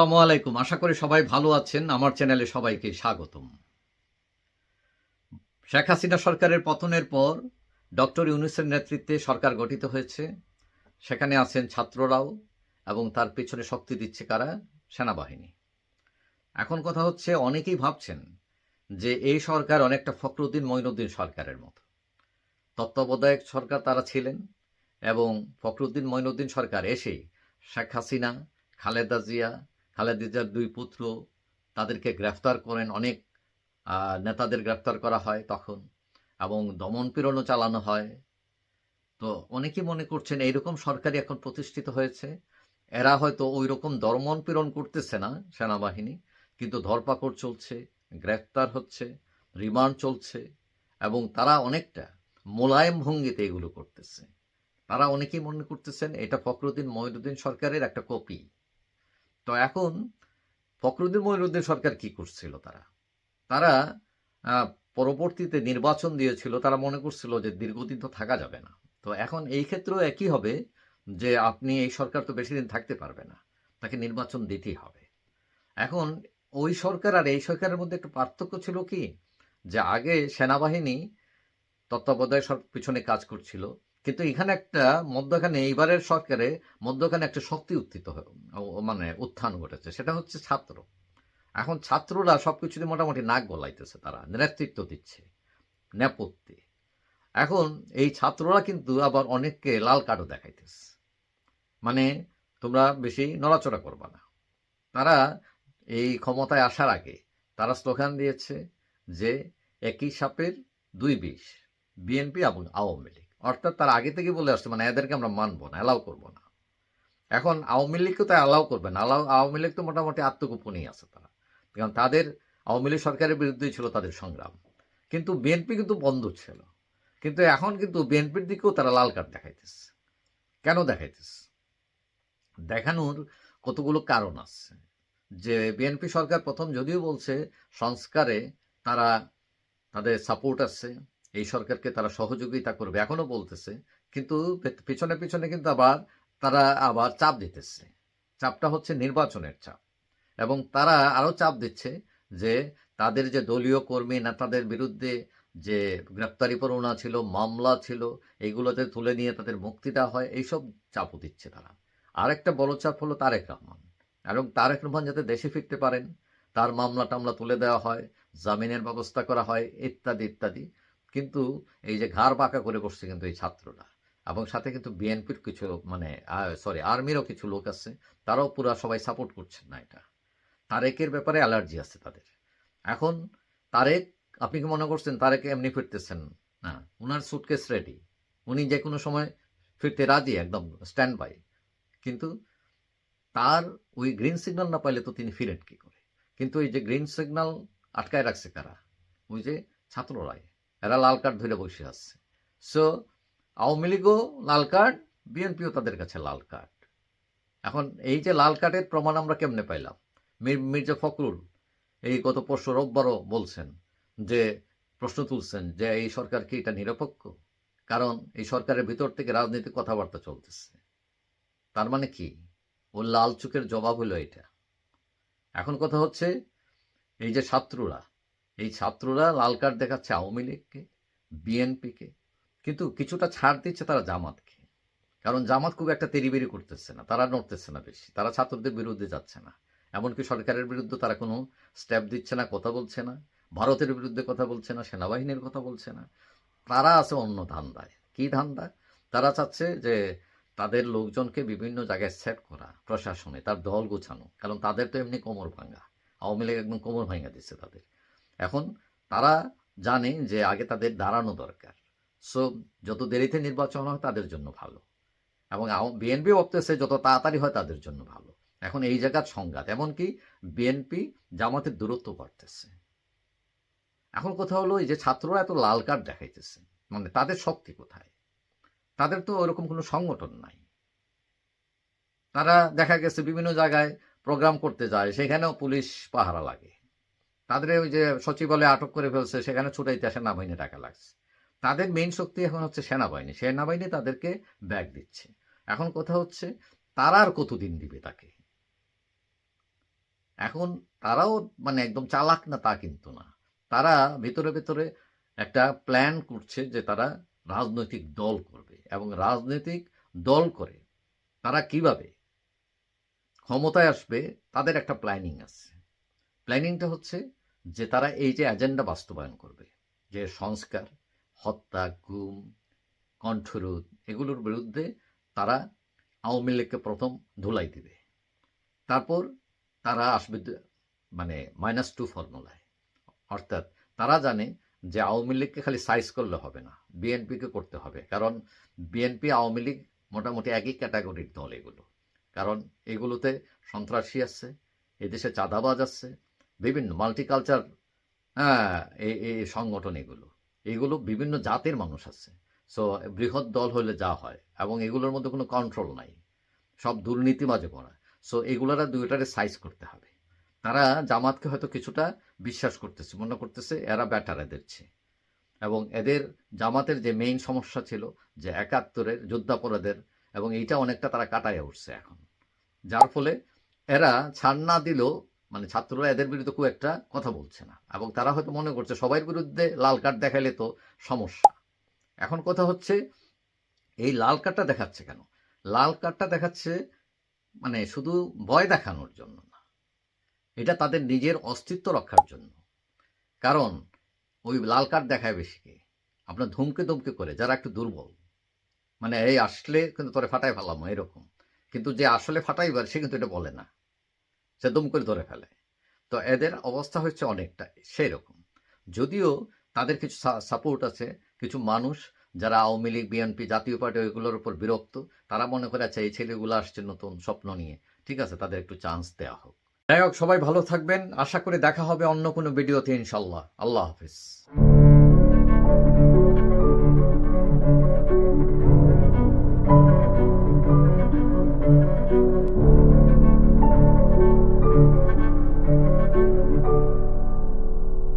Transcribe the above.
আসসালামু আলাইকুম। আশা করি সবাই ভালো আছেন। আমার চ্যানেলে সবাইকে স্বাগতম। শেখ হাসিনা সরকারের পতনের পর ডক্টর ইউনুসের নেতৃত্বে সরকার গঠিত হয়েছে। সেখানে আছেন ছাত্ররাও এবং তার পেছনে শক্তি দিচ্ছে কারা? সেনাবাহিনী। এখন কথা হচ্ছে, অনেকেই ভাবছেন যে এই সরকার অনেকটা ফখরুদ্দিন মঈনুদ্দিন সরকারের মতো। তত্ত্বাবধায়ক সরকার তারা ছিলেন এবং ফখরুদ্দিন মঈনুদ্দিন সরকার এসেই শেখ হাসিনা, খালেদা জিয়া খালেদা জিয়ার দুই পুত্র তাদেরকে গ্রেফতার করেন, অনেক নেতাদের গ্রেফতার করা হয় তখন এবং দমন পীড়নও চালানো হয়। তো অনেকেই মনে করছেন এইরকম সরকারই এখন প্রতিষ্ঠিত হয়েছে। এরা হয়তো ওই রকম দমন পীড়ন করতেছে না সেনাবাহিনী, কিন্তু ধরপাকড় চলছে, গ্রেফতার হচ্ছে, রিমান্ড চলছে এবং তারা অনেকটা মোলায়েম ভঙ্গিতে এগুলো করতেছে। তারা অনেকেই মনে করতেছেন এটা ফখরুদ্দিন মহিনুদ্দিন সরকারের একটা কপি। তো এখন ফখরুদ্দিন মহিনুদ্দিন সরকার কি করছিল তারা? তারা পরবর্তীতে নির্বাচন দিয়েছিল, তারা মনে করছিল যে দীর্ঘদিন তো থাকা যাবে না। তো এখন এই ক্ষেত্রেও একই হবে যে আপনি এই সরকার তো বেশি দিন থাকতে পারবে না, তাকে নির্বাচন দিতেই হবে। এখন ওই সরকার আর এই সরকারের মধ্যে একটা পার্থক্য ছিল কি? যে আগে সেনাবাহিনী তত্ত্বাবধায়ক পিছনে কাজ করছিল কিন্তু এখানে একটা মধ্যখানে, এইবারের সরকারে মধ্যখানে একটা শক্তি উত্থিত মানে উত্থান ঘটেছে। সেটা হচ্ছে ছাত্র। এখন ছাত্ররা সব কিছুতে মোটামুটি নাক গলাইতেছে তারা, নেতৃত্ব দিচ্ছে, নেপথ্যে। এখন এই ছাত্ররা কিন্তু আবার অনেককে লাল কার্ডও দেখাইতেছে। মানে তোমরা বেশি নড়াচড়া করবা না। তারা এই ক্ষমতায় আসার আগে তারা স্লোগান দিয়েছে যে, একই সাপের দুই বিষ, বিএনপি এবং আওয়ামী লীগ। অর্থাৎ তার আগে থেকে বলে আসছে মানে এদেরকে আমরা মানবো না অ্যালাউ করব না। এখন আওয়ামী লীগকে তো অ্যালাউ করবে না আলাউ আওয়ামী লীগ তো মোটামুটি আত্মগোপনই আছে তারা। কারণ তাদের আওয়ামী লীগ সরকারের বিরুদ্ধেই ছিল তাদের সংগ্রাম। কিন্তু বিএনপি কিন্তু বন্ধ ছিল। কিন্তু এখন কিন্তু বিএনপির দিকেও তারা লাল কার্ড দেখাইতেছে। কেন দেখাইতেছে? দেখানোর কতগুলো কারণ আছে। যে বিএনপি সরকার প্রথম যদিও বলছে, সংস্কারে তারা তাদের সাপোর্ট আছে এই সরকারকে তারা সহযোগিতা করবে, এখনও বলতেছে। কিন্তু পিছনে পিছনে কিন্তু আবার তারা আবার চাপ দিতেছে। চাপটা হচ্ছে নির্বাচনের চাপ। এবং তারা আরও চাপ দিচ্ছে যে তাদের যে দলীয় কর্মী নেতাদের বিরুদ্ধে যে গ্রেপ্তারি পরোয়ানা ছিল, মামলা ছিল, এইগুলোতে তুলে নিয়ে তাদের মুক্তি দেওয়া হয়, এইসব চাপও দিচ্ছে তারা। আরেকটা বড় চাপ হলো তারেক রহমান। এবং তারেক রহমান যাতে দেশে ফিরতে পারেন, তার মামলা টামলা তুলে দেওয়া হয়, জামিনের ব্যবস্থা করা হয়, ইত্যাদি ইত্যাদি। কিন্তু এই যে ঘাড় বাঁকা করে বসছে কিন্তু এই ছাত্ররা। এবং সাথে কিন্তু বিএনপির কিছু মানে সরি আর্মিরও কিছু লোক আছে, তারাও পুরা সবাই সাপোর্ট করছেন না এটা। তারেকের ব্যাপারে অ্যালার্জি আছে তাদের। এখন তারেক, আপনি কি মনে করছেন তারেক এমনি ফিরতেছেন? না ওনার সুটকেস রেডি উনি যে কোনো সময় ফিরতে রাজি, একদম স্ট্যান্ড বাই কিন্তু তার ওই গ্রিন সিগন্যাল না পাইলে তো তিনি ফিরেন কি করে? কিন্তু ওই যে গ্রিন সিগন্যাল আটকায় রাখছে কারা? ওই যে ছাত্ররাই। এরা লাল কার্ড ধরে বসে আছে। সো আওয়ামী লীগও লাল কার্ড, বিএনপিও তাদের কাছে লাল কার্ড। এখন এই যে লাল কার্ডের প্রমাণ আমরা কেমনে পাইলাম? মীর, মির্জা ফখরুল এই গত পরশু রোববারও বলছেন যে, প্রশ্ন তুলছেন যে, এই সরকার কি এটা নিরপেক্ষ? কারণ এই সরকারের ভিতর থেকে রাজনৈতিক কথাবার্তা চলতেছে। তার মানে কি? ও লাল চোখের জবাব হলো এটা। এখন কথা হচ্ছে, এই যে ছাত্ররা এই ছাত্ররা লাল কার্ড দেখাচ্ছে আওয়ামী লীগকে, বিএনপিকে। কিন্তু কিছুটা ছাড় দিচ্ছে তারা জামাতকে। কারণ জামাত খুব একটা তেরিবেরি করতেছে না, তারা নড়তেছে না বেশি। তারা ছাত্রদের বিরুদ্ধে যাচ্ছে না। এমনকি সরকারের বিরুদ্ধে তারা কোনো স্টেপ দিচ্ছে না, কথা বলছে না। ভারতের বিরুদ্ধে কথা বলছে না, সেনাবাহিনীর কথা বলছে না। তারা আছে অন্য ধান্দায়। কি ধান্দা? তারা চাচ্ছে যে তাদের লোকজনকে বিভিন্ন জায়গায় সেট করা প্রশাসনে, তার দল গোছানো। কারণ তাদের তো এমনি কোমর ভাঙা। আওয়ামী লীগ একদম কোমর ভাঙা দিচ্ছে তাদের। এখন তারা জানে যে আগে তাদের দাঁড়ানো দরকার। সো যত দেরিতে নির্বাচন হয় তাদের জন্য ভালো। এবং বিএনপি ভাবতেছে যত তাড়াতাড়ি হয় তাদের জন্য ভালো। এখন এই জায়গার সংঘাত, এমনকি বিএনপি জামাতের দূরত্ব বাড়তেছে। এখন কথা হলো এই যে ছাত্ররা এত লাল কার্ড দেখাইতেছে মানে তাদের শক্তি কোথায়? তাদের তো ওরকম কোনো সংগঠন নাই। তারা দেখা গেছে বিভিন্ন জায়গায় প্রোগ্রাম করতে যায়, সেখানেও পুলিশ পাহারা লাগে। তাদের ওই যে সচিবালয়ে আটক করে ফেলছে, সেখানে ছুটাইতে সেনাবাহিনী টাকা লাগছে। তাদের মেইন শক্তি এখন হচ্ছে সেনাবাহিনী। সেনাবাহিনী তাদেরকে ব্যাগ দিচ্ছে। এখন কথা হচ্ছে, তারা আর কতদিন দিবে তাকে? এখন তারাও মানে একদম চালাক না তা কিন্তু না। তারা ভিতরে ভিতরে একটা প্ল্যান করছে যে তারা রাজনৈতিক দল করবে এবং রাজনৈতিক দল করে তারা কীভাবে? ক্ষমতায় আসবে, তাদের একটা প্ল্যানিং আছে। প্ল্যানিংটা হচ্ছে যে তারা এই যে এজেন্ডা বাস্তবায়ন করবে, যে সংস্কার, হত্যা, গুম, কণ্ঠরোধ, এগুলোর বিরুদ্ধে তারা আওয়ামী লীগকে প্রথম ধুলাই দিবে। তারপর তারা আসবে মানে মাইনাস টু ফর্মুলায় অর্থাৎ তারা জানে যে আওয়ামী লীগকে খালি সাইজ করলে হবে না বিএনপিকে করতে হবে। কারণ বিএনপি আওয়ামী লীগ মোটামুটি একই ক্যাটাগরির দল এগুলো। কারণ এগুলোতে সন্ত্রাসী আছে, এদেশে চাঁদাবাজ আছে বিভিন্ন মাল্টিকালচার হ্যাঁ এই সংগঠন এগুলো। এগুলো বিভিন্ন জাতের মানুষ আছে। সো বৃহৎ দল হলে যা হয় এবং এগুলোর মধ্যে কোনো কন্ট্রোল নাই। সব দুর্নীতিবাজে করা সো এগুলোরা দুইটারে সাইজ করতে হবে। তারা জামাতকে হয়তো কিছুটা বিশ্বাস করতেছে, মনে করতেছে এরা ব্যাটার এদের চেয়ে। এবং এদের জামাতের যে মেইন সমস্যা ছিল যে একাত্তরের যোদ্ধাপরাধের এবং এইটা অনেকটা তারা কাটায় উঠছে এখন। যার ফলে এরা ছাড় না দিলেও মানে ছাত্ররা এদের বিরুদ্ধে খুব একটা কথা বলছে না। এবং তারা হয়তো মনে করছে সবার বিরুদ্ধে লাল কার্ড দেখাইলে তো সমস্যা। এখন কথা হচ্ছে, এই লাল কার্ডটা দেখাচ্ছে কেন? লাল কার্ডটা দেখাচ্ছে মানে শুধু ভয় দেখানোর জন্য না, এটা তাদের নিজের অস্তিত্ব রক্ষার জন্য। কারণ ওই লাল কার্ড দেখায় বেশিকে আপনার ধুমকে ধুমকে করে, যারা একটু দুর্বল। মানে এই আসলে কিন্তু তোরে ফাটাই ফেলাম, এরকম। কিন্তু যে আসলে ফাটাইবার, সে কিন্তু এটা বলে না। সে দুম করে ধরে ফেলে। তো এদের অবস্থা হচ্ছে অনেকটা সেই রকম যদিও তাদের কিছু সাপোর্ট আছে, কিছু মানুষ যারা আওয়ামী লীগ বিএনপি জাতীয় পার্টি ওইগুলোর উপর বিরক্ত, তারা মনে করে আচ্ছা এই ছেলেগুলো আসছে নতুন স্বপ্ন নিয়ে। ঠিক আছে, তাদের একটু চান্স দেওয়া হোক। যাই হোক, সবাই ভালো থাকবেন। আশা করে দেখা হবে অন্য কোনো ভিডিওতে ইনশাল্লাহ আল্লাহ হাফিজ।